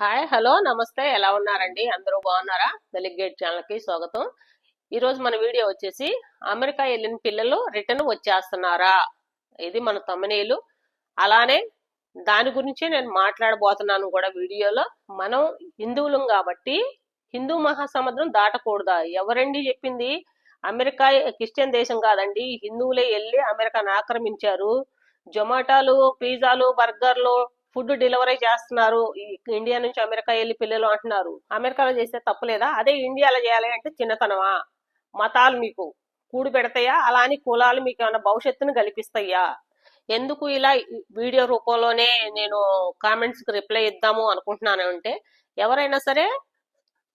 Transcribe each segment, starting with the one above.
Hi hello నమస్తే. ఎలా ఉన్నారండి? అందరూ బాగున్నారా? డెలిగేట్ గేట్ ఛానల్కి స్వాగతం. ఈ రోజు మన వీడియో వచ్చేసి అమెరికా వెళ్ళిన పిల్లలు రిటర్న్ వచ్చేస్తున్నారా? ఇది మన తమనేలు అలానే దాని గురించి నేను మాట్లాడబోతున్నాను కూడా వీడియోలో. మనం హిందువులం కాబట్టి హిందూ మహాసముద్రం దాటకూడదా? ఎవరండి చెప్పింది? అమెరికా క్రిస్టియన్ దేశం కాదండి. హిందువులే వెళ్ళి అమెరికాను ఆక్రమించారు. జొమాటోలు పిజ్జాలు బర్గర్లు ఫుడ్ డెలివరీ చేస్తున్నారు. ఇండియా నుంచి అమెరికా వెళ్ళి పిల్లలు అంటున్నారు. అమెరికాలో చేస్తే తప్పులేదా? అదే ఇండియాలో చేయాలి అంటే చిన్నతనమా? మతాలు మీకు కూడి పెడతాయా? అలా అని కులాలు మీకు ఏమైనా భవిష్యత్తును కల్పిస్తాయా? ఎందుకు ఇలా వీడియో రూపంలోనే నేను కామెంట్స్కి రిప్లై ఇద్దాము అనుకుంటున్నాను అంటే ఎవరైనా సరే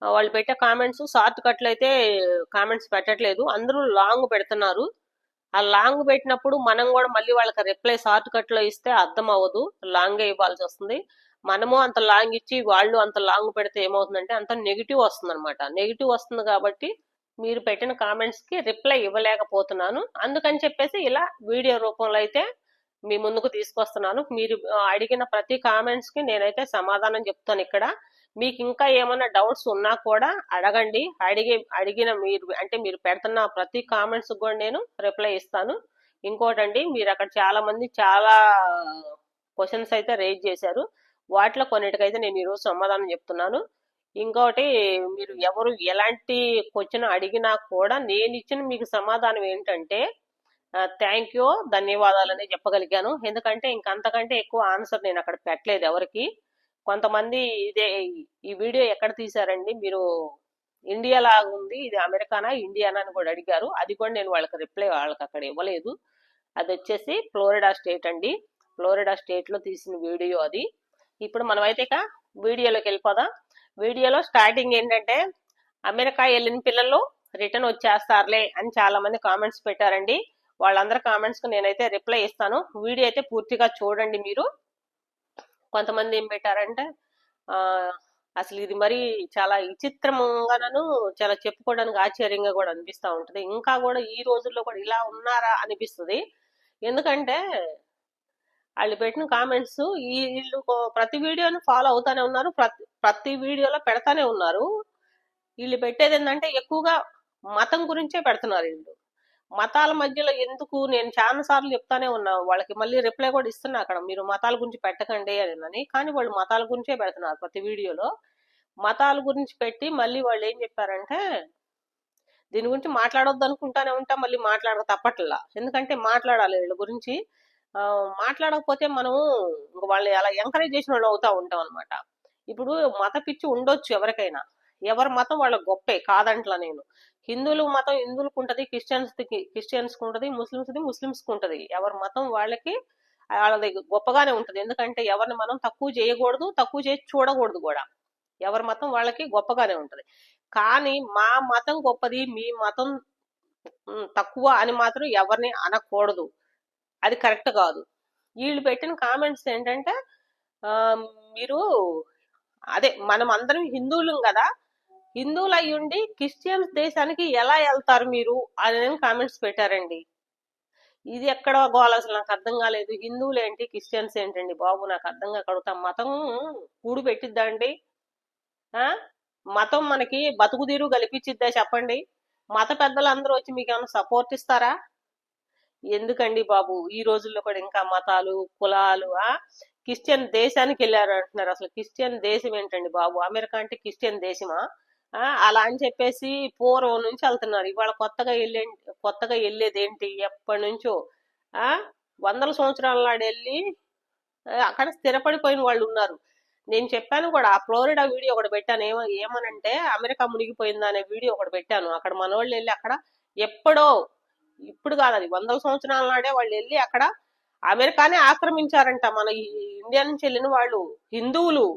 వాళ్ళు పెట్టే కామెంట్స్ షార్ట్ కట్లు అయితే కామెంట్స్ పెట్టట్లేదు. అందరూ లాంగ్ పెడుతున్నారు. ఆ లాంగ్ పెట్టినప్పుడు మనం కూడా మళ్ళీ వాళ్ళకి రిప్లై షార్ట్ కట్లో ఇస్తే అర్థం అవ్వదు. లాంగ్ ఇవ్వాల్సి వస్తుంది. మనము అంత లాంగ్ ఇచ్చి వాళ్ళు అంత లాంగ్ పెడితే ఏమవుతుందంటే అంత నెగిటివ్ వస్తుంది అనమాట నెగిటివ్ వస్తుంది కాబట్టి మీరు పెట్టిన కామెంట్స్కి రిప్లై ఇవ్వలేకపోతున్నాను. అందుకని చెప్పేసి ఇలా వీడియో రూపంలో అయితే మీ ముందుకు తీసుకొస్తున్నాను. మీరు అడిగిన ప్రతి కామెంట్స్కి నేనైతే సమాధానం చెప్తాను ఇక్కడ. మీకు ఇంకా ఏమైనా డౌట్స్ ఉన్నా కూడా అడగండి. అడిగి అడిగిన మీరు అంటే మీరు పెడుతున్న ప్రతి కామెంట్స్ కూడా నేను రిప్లై ఇస్తాను. ఇంకోటండి మీరు అక్కడ చాలా మంది చాలా క్వశ్చన్స్ అయితే రేజ్ చేశారు. వాటిలో కొన్నిటికైతే నేను ఈరోజు సమాధానం చెప్తున్నాను. ఇంకోటి మీరు ఎవరు ఎలాంటి క్వశ్చన్ అడిగినా కూడా నేను ఇచ్చిన మీకు సమాధానం ఏంటంటే థ్యాంక్ యూ ధన్యవాదాలని చెప్పగలిగాను. ఎందుకంటే ఇంకంతకంటే ఎక్కువ ఆన్సర్ నేను అక్కడ పెట్టలేదు ఎవరికి. కొంతమంది ఇదే ఈ వీడియో ఎక్కడ తీశారండి? మీరు ఇండియా లాగా ఉంది ఇది అమెరికానా ఇండియానా అని కూడా అడిగారు. అది కూడా నేను వాళ్ళకి రిప్లై వాళ్ళకి అక్కడ ఇవ్వలేదు. అది వచ్చేసి ఫ్లోరిడా స్టేట్ అండి. ఫ్లోరిడా స్టేట్లో తీసిన వీడియో అది. ఇప్పుడు మనమైతే ఇక వీడియోలోకి వెళ్ళిపోదాం. వీడియోలో స్టార్టింగ్ ఏంటంటే అమెరికా వెళ్ళిన పిల్లలు రిటర్న్ వచ్చేస్తారులే అని చాలా మంది కామెంట్స్ పెట్టారండి. వాళ్ళందరి కామెంట్స్కి నేనైతే రిప్లై ఇస్తాను. వీడియో అయితే పూర్తిగా చూడండి మీరు. కొంతమంది ఏం పెట్టారంటే ఆ అసలు ఇది మరి చాలా విచిత్రంగాను చాలా చెప్పుకోవడానికి ఆశ్చర్యంగా కూడా అనిపిస్తా ఉంటుంది. ఇంకా కూడా ఈ రోజుల్లో కూడా ఇలా ఉన్నారా అనిపిస్తుంది. ఎందుకంటే వాళ్ళు పెట్టిన కామెంట్స్ ఈ వీళ్ళు ప్రతి వీడియోని ఫాలో అవుతానే ఉన్నారు ప్రతి ప్రతి వీడియోలో పెడతానే ఉన్నారు. వీళ్ళు పెట్టేది ఏంటంటే ఎక్కువగా మతం గురించే పెడుతున్నారు వీళ్ళు. మతాల మధ్యలో ఎందుకు నేను చాలా సార్లు చెప్తానే ఉన్నా వాళ్ళకి మళ్ళీ రిప్లై కూడా ఇస్తున్నా అక్కడ మీరు మతాల గురించి పెట్టకండి అని కానీ వాళ్ళు మతాల గురించే పెడుతున్నారు ప్రతి వీడియోలో. మతాల గురించి పెట్టి మళ్ళీ వాళ్ళు ఏం చెప్పారంటే దీని గురించి మాట్లాడొద్దు అనుకుంటానే ఉంటా మళ్ళీ మాట్లాడక తప్పట్లా. ఎందుకంటే మాట్లాడాలి వీళ్ళ గురించి. మాట్లాడకపోతే మనం ఇంక వాళ్ళు అలా ఎంకరేజ్ చేసిన వాళ్ళు అవుతా ఉంటాం అనమాట ఇప్పుడు మత పిచ్చి ఉండొచ్చు ఎవరికైనా. ఎవరి మతం వాళ్ళ గొప్పే కాదంట్లా నేను. హిందువులు మతం హిందువులకు ఉంటుంది క్రిస్టియన్స్ క్రిస్టియన్స్ ఉంటుంది ముస్లిమ్స్ది ముస్లిమ్స్ ఉంటుంది ముస్లిమ్స్ ఎవరి మతం వాళ్ళకి వాళ్ళది గొప్పగానే ఉంటుంది. ఎందుకంటే ఎవరిని మనం తక్కువ చేయకూడదు తక్కువ చేసి చూడకూడదు కూడా. ఎవరి మతం వాళ్ళకి గొప్పగానే ఉంటుంది. కానీ మా మతం గొప్పది మీ మతం తక్కువ అని మాత్రం ఎవరిని అనకూడదు. అది కరెక్ట్ కాదు. వీళ్ళు పెట్టిన కామెంట్స్ ఏంటంటే మీరు అదే మనం అందరం హిందువులం కదా హిందువులు అయ్యుండి క్రిస్టియన్స్ దేశానికి ఎలా వెళ్తారు మీరు అని కామెంట్స్ పెట్టారండి. ఇది ఎక్కడ గోల అసలు నాకు అర్థం కాలేదు. హిందువులు ఏంటి క్రిస్టియన్స్ ఏంటండి బాబు? నాకు అర్థం కాకడుగుతా మతం కూడు పెట్టిద్దా అండి? మతం మనకి బతుకు తీరు కల్పించిద్దా చెప్పండి? మత పెద్దలు అందరూ వచ్చి మీకు ఏమైనా సపోర్ట్ ఇస్తారా? ఎందుకండి బాబు? ఈ రోజుల్లో కూడా ఇంకా మతాలు కులాలు ఆ? క్రిస్టియన్ దేశానికి వెళ్ళారు అంటున్నారు అసలు క్రిస్టియన్ దేశం ఏంటండి బాబు? అమెరికా అంటే క్రిస్టియన్ దేశమా? అలా అని చెప్పేసి పూర్వం నుంచి వెళ్తున్నారు. ఇవాళ కొత్తగా వెళ్ళే కొత్తగా వెళ్ళేది ఏంటి? ఎప్పటి నుంచో ఆ వందల సంవత్సరాల నాడు వెళ్ళి అక్కడ స్థిరపడిపోయిన వాళ్ళు ఉన్నారు. నేను చెప్పాను కూడా ఆ ఫ్లోరిడా వీడియో ఒకటి పెట్టాను. ఏమ ఏమనంటే అమెరికా మునిగిపోయింది అనే వీడియో ఒకటి పెట్టాను. అక్కడ మనవాళ్ళు వెళ్ళి అక్కడ ఎప్పుడో ఇప్పుడు కాదు అది వందల సంవత్సరాల నాడే వాళ్ళు వెళ్ళి అక్కడ అమెరికానే ఆక్రమించారంట. మన ఇండియా నుంచి వెళ్ళిన వాళ్ళు హిందువులు.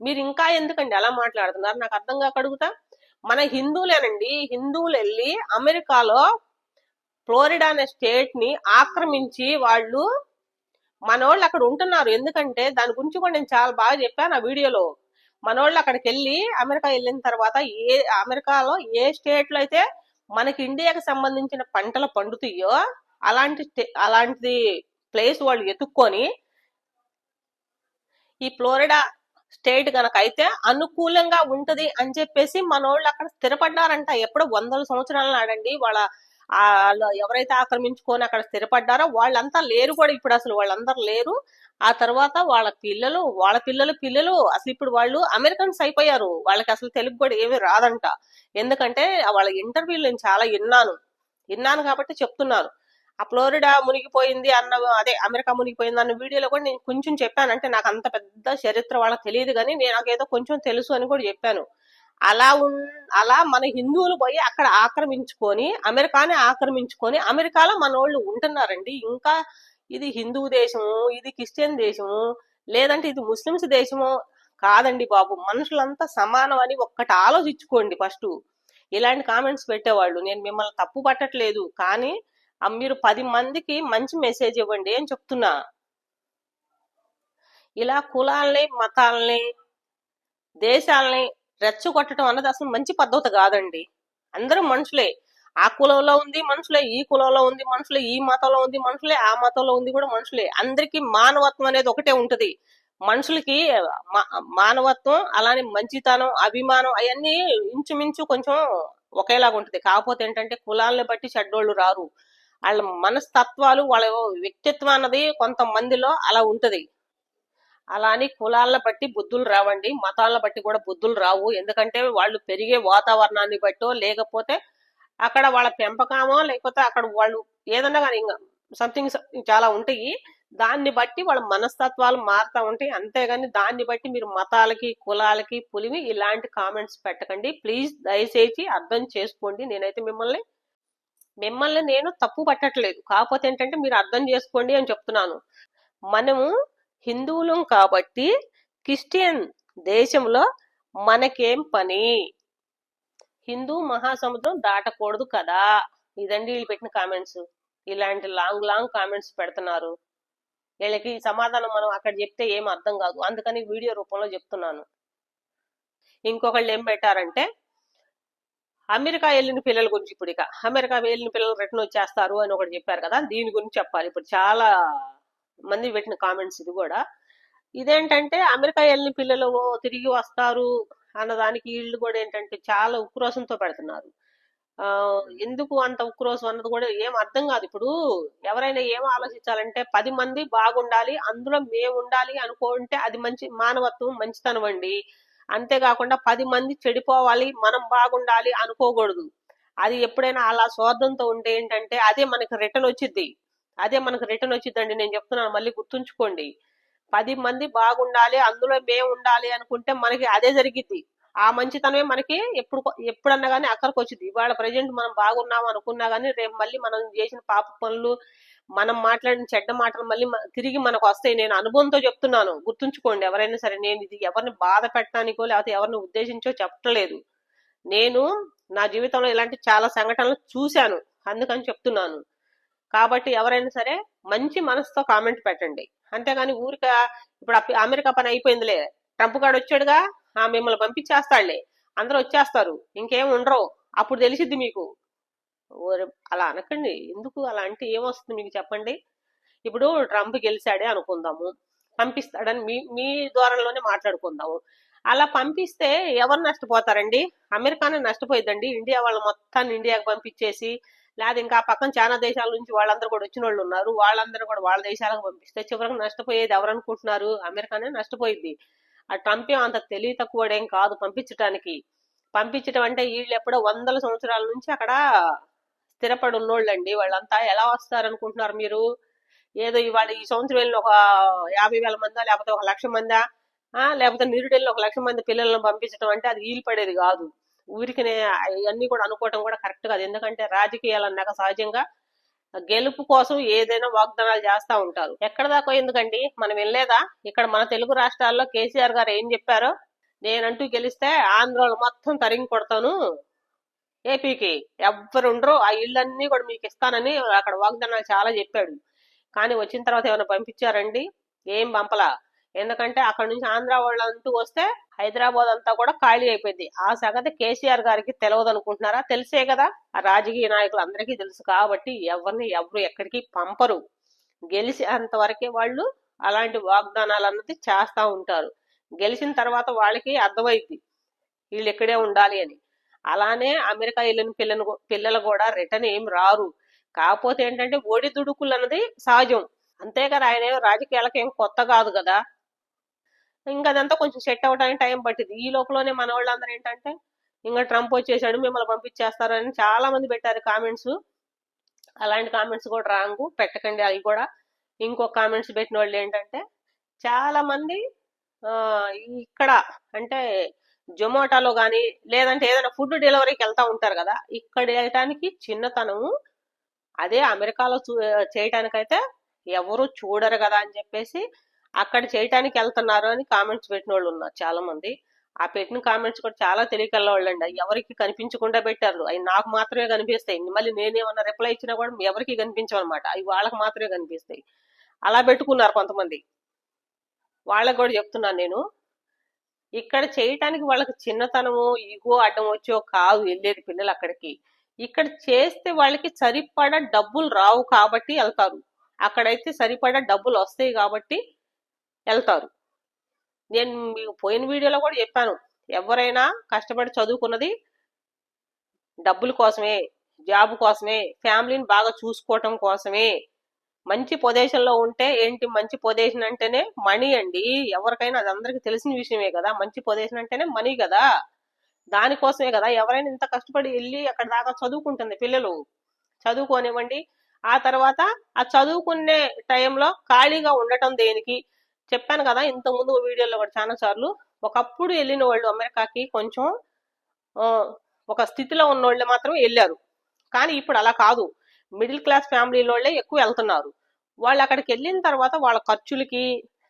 మీరు ఇంకా ఎందుకండి అలా మాట్లాడుతున్నారు? నాకు అర్థం కాక అడుగుతా. మన హిందువులేనండి హిందువులు వెళ్ళి అమెరికాలో ఫ్లోరిడా అనే స్టేట్ని ఆక్రమించి వాళ్ళు మనోళ్ళు అక్కడ ఉంటున్నారు. ఎందుకంటే దాని గురించి కూడా నేను చాలా బాగా చెప్పాను ఆ వీడియోలో. మనోళ్ళు అక్కడికి వెళ్ళి అమెరికా వెళ్ళిన తర్వాత ఏ అమెరికాలో ఏ స్టేట్లో అయితే మనకి ఇండియాకి సంబంధించిన పంటలు పండుతాయో అలాంటి స్టే- ప్లేస్ వాళ్ళు ఎత్తుక్కొని ఈ ఫ్లోరిడా స్టేట్ గనక అయితే అనుకూలంగా ఉంటది అని చెప్పేసి మనోళ్ళు అక్కడ స్థిరపడ్డారంట. ఎప్పుడో వందల సంవత్సరాల నాడండి వాళ్ళ వాళ్ళు ఎవరైతే ఆక్రమించుకొని అక్కడ స్థిరపడ్డారో వాళ్ళంతా లేరు కూడా ఇప్పుడు అసలు వాళ్ళందరూ లేరు. ఆ తర్వాత వాళ్ళ పిల్లలు వాళ్ళ పిల్లలు పిల్లలు అసలు ఇప్పుడు వాళ్ళు అమెరికన్స్ అయిపోయారు. వాళ్ళకి అసలు తెలుగు కూడా ఏమీ రాదంట. ఎందుకంటే వాళ్ళ ఇంటర్వ్యూలు నేను చాలా విన్నాను. విన్నాను కాబట్టి చెప్తున్నాను ఆ ఫ్లోరిడా మునిగిపోయింది అన్న అదే అమెరికా మునిగిపోయింది అన్న వీడియోలో కూడా నేను కొంచెం చెప్పాను. అంటే నాకు అంత పెద్ద చరిత్ర వాళ్ళకి తెలియదు కానీ నేను నాకేదో కొంచెం తెలుసు అని కూడా చెప్పాను. అలా ఉన్ అలా మన హిందువులు పోయి అక్కడ ఆక్రమించుకొని అమెరికాని ఆక్రమించుకొని అమెరికాలో మన వాళ్ళు ఉంటున్నారండి. ఇంకా ఇది హిందూ దేశము ఇది క్రిస్టియన్ దేశము లేదంటే ఇది ముస్లిమ్స్ దేశము కాదండి బాబు. మనుషులంతా సమానం అని ఒక్కటి ఆలోచించుకోండి ఫస్ట్. ఇలాంటి కామెంట్స్ పెట్టేవాళ్ళు. నేను మిమ్మల్ని తప్పు పట్టట్లేదు. కానీ మీరు పది మందికి మంచి మెసేజ్ ఇవ్వండి అని చెప్తున్నా. ఇలా కులాల్ని మతాల్ని దేశాలని రెచ్చగొట్టడం అన్నది అసలు మంచి పద్ధతి కాదండి. అందరూ మనుషులే. ఆ కులంలో ఉంది మనుషులే ఈ కులంలో ఉంది మనుషులే ఈ మతంలో ఉంది మనుషులే ఆ మతంలో ఉంది కూడా మనుషులే. అందరికీ మానవత్వం అనేది ఒకటే ఉంటది. మనుషులకి మా- మానవత్వం అలానే మంచితనం అభిమానం అవన్నీ ఇంచుమించు కొంచెం ఒకేలాగా ఉంటది. కాకపోతే ఏంటంటే కులాలను బట్టి చెడ్డోళ్ళు రారు. వాళ్ళ మనస్తత్వాలు వాళ్ళ వ్యక్తిత్వం అన్నది కొంతమందిలో అలా ఉంటుంది. అలా అని కులాలను బట్టి బుద్ధులు రావండి మతాలను బట్టి కూడా బుద్ధులు రావు. ఎందుకంటే వాళ్ళు పెరిగే వాతావరణాన్ని బట్టో లేకపోతే అక్కడ వాళ్ళ పెంపకమో లేకపోతే అక్కడ వాళ్ళు ఏదన్నా కానీ సంథింగ్ చాలా ఉంటాయి. దాన్ని బట్టి వాళ్ళ మనస్తత్వాలు మారుతూ ఉంటాయి. అంతేగాని దాన్ని బట్టి మీరు మతాలకి కులాలకి పులివి ఇలాంటి కామెంట్స్ పెట్టకండి. ప్లీజ్ దయచేసి అర్థం చేసుకోండి. నేనైతే మిమ్మల్ని మిమ్మల్ని నేను తప్పు పట్టట్లేదు. కాకపోతే ఏంటంటే మీరు అర్థం చేసుకోండి అని చెప్తున్నాను. మనము హిందువులం కాబట్టి క్రిస్టియన్ దేశంలో మనకేం పని? హిందూ మహాసముద్రం దాటకూడదు కదా? ఇదండి వీళ్ళు పెట్టిన కామెంట్స్. ఇలాంటి లాంగ్ లాంగ్ కామెంట్స్ పెడుతున్నారు. వీళ్ళకి సమాధానం మనం అక్కడ చెప్తే ఏం అర్థం కాదు. అందుకని వీడియో రూపంలో చెప్తున్నాను. ఇంకొకళ్ళు ఏం పెట్టారంటే అమెరికా వెళ్ళిన పిల్లల గురించి ఇప్పుడు ఇక. అమెరికా వెళ్ళిన పిల్లలు రిటర్న్ వచ్చేస్తారు అని ఒకటి చెప్పారు కదా. దీని గురించి చెప్పాలి. ఇప్పుడు చాలా మంది పెట్టిన కామెంట్స్ ఇది కూడా. ఇదేంటంటే అమెరికా వెళ్ళిన పిల్లలు తిరిగి వస్తారు అన్నదానికి వీళ్ళు కూడా ఏంటంటే చాలా ఉక్రోషంతో పెడుతున్నారు. ఆ ఎందుకు అంత ఉక్రోషం అన్నది కూడా ఏం అర్థం కాదు. ఇప్పుడు ఎవరైనా ఏం ఆలోచించాలంటే పది మంది బాగుండాలి అందులో మేము ఉండాలి అనుకుంటే అది మంచి మానవత్వం మంచితనం అండి. అంతేకాకుండా పది మంది చెడిపోవాలి మనం బాగుండాలి అనుకోకూడదు. అది ఎప్పుడైనా అలా స్వార్థంతో ఉంటే ఏంటంటే అదే మనకి రిటర్న్ వచ్చింది అదే మనకు రిటర్న్ వచ్చిందండి నేను చెప్తున్నాను మళ్ళీ గుర్తుంచుకోండి. పది మంది బాగుండాలి అందులో మేము ఉండాలి అనుకుంటే మనకి అదే జరిగిద్ది. ఆ మంచితనమే మనకి ఎప్పుడు ఎప్పుడన్నా కానీ అక్కడికి వచ్చింది ఇవాళ ప్రజెంట్ మనం బాగున్నాం అనుకున్నా కానీ రేపు మళ్ళీ మనం చేసిన పాప పనులు మనం మాట్లాడిన చెడ్డ మాటలు మళ్ళీ తిరిగి మనకు వస్తాయి. నేను అనుభవంతో చెప్తున్నాను. గుర్తుంచుకోండి ఎవరైనా సరే నేను ఇది ఎవరిని బాధ పెట్టడానికో లేకపోతే ఎవరిని ఉద్దేశించో చెప్పట్లేదు. నేను నా జీవితంలో ఇలాంటి చాలా సంఘటనలు చూశాను అందుకని చెప్తున్నాను. కాబట్టి ఎవరైనా సరే మంచి మనసుతో కామెంట్ పెట్టండి. అంతేగాని ఊరిక ఇప్పుడు అమెరికా పని అయిపోయిందిలే. ట్రంప్ గాడు వచ్చాడుగా ఆ మిమ్మల్ని పంపించేస్తాడులే. అందరూ వచ్చేస్తారు. ఇంకేం ఉండరు. అప్పుడు తెలిసిద్ది మీకు. అలా అనకండి. ఎందుకు అలా అంటే ఏమొస్తుంది మీకు చెప్పండి? ఇప్పుడు ట్రంప్ గెలిచాడే అనుకుందాము. పంపిస్తాడని మీ మీ ద్వారంలోనే మాట్లాడుకుందాము. అలా పంపిస్తే ఎవరు నష్టపోతారండి? అమెరికానే నష్టపోయిందండి ఇండియా వాళ్ళ మొత్తాన్ని ఇండియాకి పంపించేసి లేదా ఇంకా పక్కన చాలా దేశాల నుంచి వాళ్ళందరూ కూడా వచ్చిన వాళ్ళు ఉన్నారు. వాళ్ళందరూ కూడా వాళ్ళ దేశాలకు పంపిస్తే చివరికి నష్టపోయేది ఎవరనుకుంటున్నారు అమెరికానే నష్టపోయింది. ఆ ట్రంప్ అంత తెలివి తక్కువడేం కాదు పంపించడానికి పంపించడం అంటే వీళ్ళు ఎప్పుడో వందల సంవత్సరాల నుంచి అక్కడ స్థిరపడి ఉన్నోళ్ళండి వాళ్ళంతా ఎలా వస్తారు అనుకుంటున్నారు మీరు? ఏదో ఇవాళ ఈ సంవత్సరం వెళ్ళిన ఒక యాభై వేల మందా లేకపోతే ఒక లక్ష మందా? ఆ, లేకపోతే నిరుడెళ్ళి ఒక లక్ష మంది పిల్లలను పంపించడం అంటే అది వీలు పడేది కాదు. ఊరికినే ఇవన్నీ కూడా అనుకోవటం కూడా కరెక్ట్ కాదు. ఎందుకంటే రాజకీయాలు అన్నాక సహజంగా గెలుపు కోసం ఏదైనా వాగ్దానాలు చేస్తా ఉంటారు. ఎక్కడ దాకా ఎందుకండి? మనం వెళ్ళేదా ఇక్కడ మన తెలుగు రాష్ట్రాల్లో కేసీఆర్ గారు ఏం చెప్పారో? నేనంటూ గెలిస్తే ఆంధ్రాలో మొత్తం తరిగి కొడతాను. ఏపీకి ఎవ్వరు ఉండరు. ఆ ఇళ్ళన్నీ కూడా మీకు ఇస్తానని అక్కడ వాగ్దానాలు చాలా చెప్పాడు. కానీ వచ్చిన తర్వాత ఏమైనా పంపించారండి? ఏం పంపలా? ఎందుకంటే అక్కడ నుంచి ఆంధ్ర వాళ్ళంతా వస్తే హైదరాబాద్ అంతా కూడా ఖాళీ అయిపోయింది. ఆ సంగతి కేసీఆర్ గారికి తెలియదు అనుకుంటున్నారా? తెలిసే కదా. ఆ రాజకీయ నాయకులు అందరికీ తెలుసు కాబట్టి ఎవరిని ఎవరు ఎక్కడికి పంపరు. గెలిచేంత వరకే వాళ్ళు అలాంటి వాగ్దానాలు అన్నది చేస్తా ఉంటారు. గెలిచిన తర్వాత వాళ్ళకి అర్థమైంది వీళ్ళు ఇక్కడే ఉండాలి అని. అలానే అమెరికా వెళ్ళిన పిల్లను పిల్లలు కూడా రిటర్న్ ఏం రారు. కాకపోతే ఏంటంటే ఒడి దుడుకులు అన్నది సహజం. అంతే కదా ఆయన రాజకీయాలకు ఏం కొత్త కాదు కదా. ఇంకా అదంతా కొంచెం సెట్ అవ్వడానికి టైం పట్టింది ఈ లోపలనే మన వాళ్ళందరూ ఏంటంటే ఇంకా ట్రంప్ వచ్చేసాడు మిమ్మల్ని పంపించేస్తారని చాలా మంది పెట్టారు కామెంట్స్. అలాంటి కామెంట్స్ కూడా రాంగు పెట్టకండి అవి కూడా ఇంకో కామెంట్స్ పెట్టిన వాళ్ళు ఏంటంటే చాలా మంది ఇక్కడ అంటే జొమాటోలో కానీ లేదంటే ఏదైనా ఫుడ్ డెలివరీకి వెళ్తూ ఉంటారు కదా ఇక్కడ వెళ్ళటానికి చిన్నతనము. అదే అమెరికాలో చూ చేయటానికైతే ఎవరు చూడరు కదా అని చెప్పేసి అక్కడ చేయటానికి వెళ్తున్నారు అని కామెంట్స్ పెట్టిన వాళ్ళు ఉన్నారు చాలా మంది ఆ పెట్టిన కామెంట్స్ కూడా చాలా తెలియకల్లా వాళ్ళండి ఎవరికి కనిపించకుండా పెట్టారు. అవి నాకు మాత్రమే కనిపిస్తాయి. మళ్ళీ నేనేమన్నా రిప్లై ఇచ్చినా కూడా ఎవరికి కనిపించవు అనమాట అవి వాళ్ళకి మాత్రమే కనిపిస్తాయి. అలా పెట్టుకున్నారు కొంతమంది. వాళ్ళకి కూడా చెప్తున్నాను నేను. ఇక్కడ చేయటానికి వాళ్ళకి చిన్నతనము ఇగో అడ్డం వచ్చో కాదు వెళ్ళేది పిల్లలు అక్కడికి. ఇక్కడ చేస్తే వాళ్ళకి సరిపడా డబ్బులు రావు కాబట్టి వెళ్తారు. అక్కడైతే సరిపడా డబ్బులు వస్తాయి కాబట్టి వెళ్తారు. నేను మీకు పోయిన వీడియోలో కూడా చెప్పాను. ఎవరైనా కష్టపడి చదువుకున్నది డబ్బుల కోసమే జాబ్ కోసమే ఫ్యామిలీని బాగా చూసుకోవటం కోసమే మంచి పొజిషన్లో ఉంటే ఏంటి మంచి పొజిషన్ అంటేనే మనీ అండి. ఎవరికైనా అది అందరికి తెలిసిన విషయమే కదా. మంచి పొజిషన్ అంటేనే మనీ కదా. దానికోసమే కదా. ఎవరైనా ఇంత కష్టపడి వెళ్ళి అక్కడ దాకా చదువుకుంటుంది పిల్లలు. చదువుకోనివ్వండి. ఆ తర్వాత ఆ చదువుకునే టైంలో ఖాళీగా ఉండటం దేనికి? చెప్పాను కదా ఇంత ముందు వీడియోలో కూడా చాలా సార్లు ఒకప్పుడు వెళ్ళిన వాళ్ళు అమెరికాకి కొంచెం ఒక స్థితిలో ఉన్న వాళ్ళు మాత్రం వెళ్ళారు కానీ ఇప్పుడు అలా కాదు. మిడిల్ క్లాస్ ఫ్యామిలీ వాళ్ళే ఎక్కువ వెళ్తున్నారు. వాళ్ళు అక్కడికి వెళ్ళిన తర్వాత వాళ్ళ ఖర్చులకి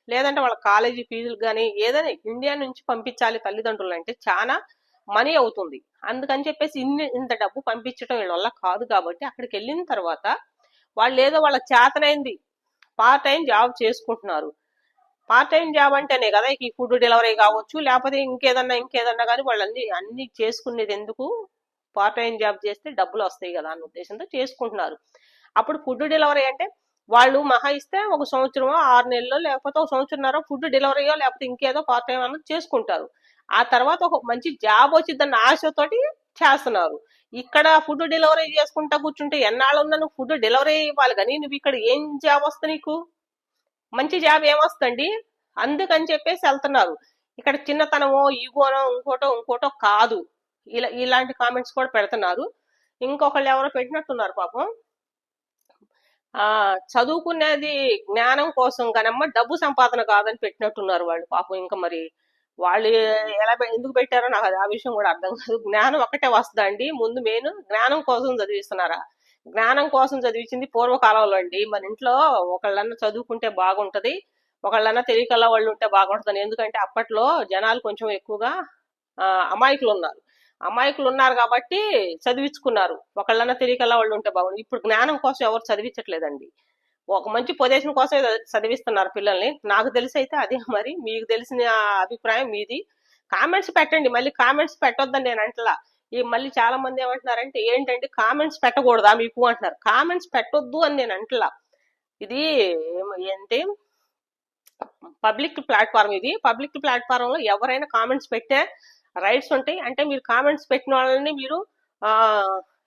లేదంటే వాళ్ళ కాలేజీ ఫీజులు కానీ ఏదైనా ఇండియా నుంచి పంపించాలి తల్లిదండ్రులు అంటే చాలా మనీ అవుతుంది. అందుకని చెప్పేసి ఇన్ని ఇంత డబ్బు పంపించడం వీళ్ళ వల్ల కాదు కాబట్టి అక్కడికి వెళ్ళిన తర్వాత వాళ్ళు ఏదో వాళ్ళ చేతనైంది. పార్ట్ టైం జాబ్ చేసుకుంటున్నారు. పార్ట్ టైం జాబ్ అంటేనే కదా ఈ ఫుడ్ డెలివరీ కావచ్చు లేకపోతే ఇంకేదన్నా ఇంకేదన్నా కానీ వాళ్ళు అన్ని అన్ని చేసుకునేది ఎందుకు? పార్ట్ టైం జాబ్ చేస్తే డబ్బులు వస్తాయి కదా అన్న ఉద్దేశంతో చేసుకుంటున్నారు. అప్పుడు ఫుడ్ డెలివరీ అంటే వాళ్ళు మహా ఇస్తే ఒక సంవత్సరమో ఆరు నెలలో లేకపోతే ఒక సంవత్సరంన్నర ఫుడ్ డెలివరీయో లేకపోతే ఇంకేదో పార్ట్ టైం అన్నది చేసుకుంటారు. ఆ తర్వాత ఒక మంచి జాబ్ వచ్చిందన్న ఆశతోటి చేస్తున్నారు. ఇక్కడ ఫుడ్ డెలివరీ చేసుకుంటా కూర్చుంటే ఎన్నాళ్ళు ఉన్నా నువ్వు ఫుడ్ డెలివరీ ఇవ్వాలి కానీ నువ్వు ఇక్కడ ఏం జాబ్ వస్తుంది నీకు? మంచి జాబ్ ఏమొస్తండి అందుకని చెప్పేసి వెళ్తున్నారు. ఇక్కడ చిన్నతనమో ఈగోనో ఇంకోటో ఇంకోటో కాదు. ఇలా ఇలాంటి కామెంట్స్ కూడా పెడుతున్నారు. ఇంకొకళ్ళు ఎవరో పెట్టినట్టున్నారు పాపం. ఆ చదువుకునేది జ్ఞానం కోసం కానమ్మ డబ్బు సంపాదన కాదని పెట్టినట్టున్నారు వాళ్ళు పాపం. ఇంకా మరి వాళ్ళు ఎలా ఎందుకు పెట్టారో నాకు అది ఆ విషయం కూడా అర్థం కాదు. జ్ఞానం ఒకటే వస్తుందండి. ముందు మెయిన్ జ్ఞానం కోసం చదివిస్తున్నారా? జ్ఞానం కోసం చదివించింది పూర్వకాలంలో అండి. మన ఇంట్లో ఒకళ్ళన్నా చదువుకుంటే బాగుంటది ఒకళ్ళన్నా తెలియకల్లా వాళ్ళు ఉంటే బాగుంటుంది ఎందుకంటే అప్పట్లో జనాలు కొంచెం ఎక్కువగా అమాయకులు ఉన్నారు. అమాయకులు ఉన్నారు కాబట్టి చదివించుకున్నారు. ఒకళ్ళన్నా తెలియకల్లా వాళ్ళు ఉంటే బాగుంది ఇప్పుడు జ్ఞానం కోసం ఎవరు చదివించట్లేదండి. ఒక మంచి పొజిషన్ కోసం చదివిస్తున్నారు పిల్లల్ని. నాకు తెలిసి అయితే అదే మరి. మీకు తెలిసిన అభిప్రాయం మీది. కామెంట్స్ పెట్టండి. మళ్ళీ కామెంట్స్ పెట్టొద్దని నేను అంటలా. ఈ మళ్ళీ చాలా మంది ఏమంటున్నారంటే ఏంటంటే కామెంట్స్ పెట్టకూడదా మీకు? అంటున్నారు. కామెంట్స్ పెట్టొద్దు అని నేను అంటలా. ఇది ఏం- ఏంటి? పబ్లిక్ ప్లాట్ఫామ్ ఇది. పబ్లిక్ ప్లాట్ఫామ్లో ఎవరైనా కామెంట్స్ పెట్టే రైట్స్ ఉంటాయి. అంటే మీరు కామెంట్స్ పెట్టిన వాళ్ళని మీరు ఆ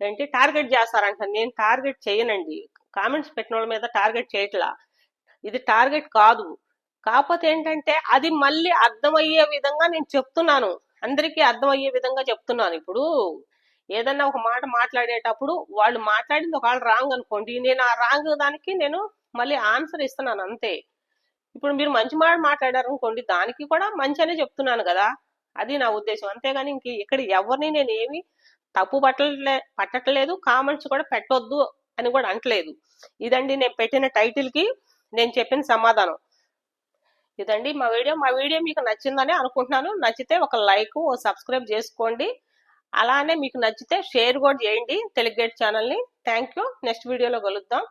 ఏంటి టార్గెట్ చేస్తారంట నేను టార్గెట్ చేయనండి. కామెంట్స్ పెట్టిన వాళ్ళ మీద టార్గెట్ చేయట్లా. ఇది టార్గెట్ కాదు. కాకపోతే ఏంటంటే అది మళ్ళీ అర్థమయ్యే విధంగా నేను చెప్తున్నాను. అందరికీ అర్థమయ్యే విధంగా చెప్తున్నాను. ఇప్పుడు ఏదన్నా ఒక మాట మాట్లాడేటప్పుడు వాళ్ళు మాట్లాడింది ఒకవేళ రాంగ్ అనుకోండి. నేను ఆ రాంగ్ దానికి నేను మళ్ళీ ఆన్సర్ ఇస్తున్నాను అంతే. ఇప్పుడు మీరు మంచి మాట మాట్లాడారు అనుకోండి దానికి కూడా మంచి అనే చెప్తున్నాను కదా. అది నా ఉద్దేశం. అంతేగాని ఇంక ఇక్కడ ఎవరిని నేను ఏమి తప్పు పట్టలే పట్టట్లేదు కామెంట్స్ కూడా పెట్టొద్దు అని కూడా అంటలేదు. ఇదండి నేను పెట్టిన టైటిల్కి నేను చెప్పిన సమాధానం. ఇదండి మా వీడియో. మా వీడియో మీకు నచ్చిందని అనుకుంటున్నాను. నచ్చితే ఒక లైక్ ఓ సబ్స్క్రైబ్ చేసుకోండి. అలానే మీకు నచ్చితే షేర్ కూడా చేయండి. తెలుగు గేట్ ఛానల్ని థ్యాంక్ యూ నెక్స్ట్ వీడియోలో కలుద్దాం.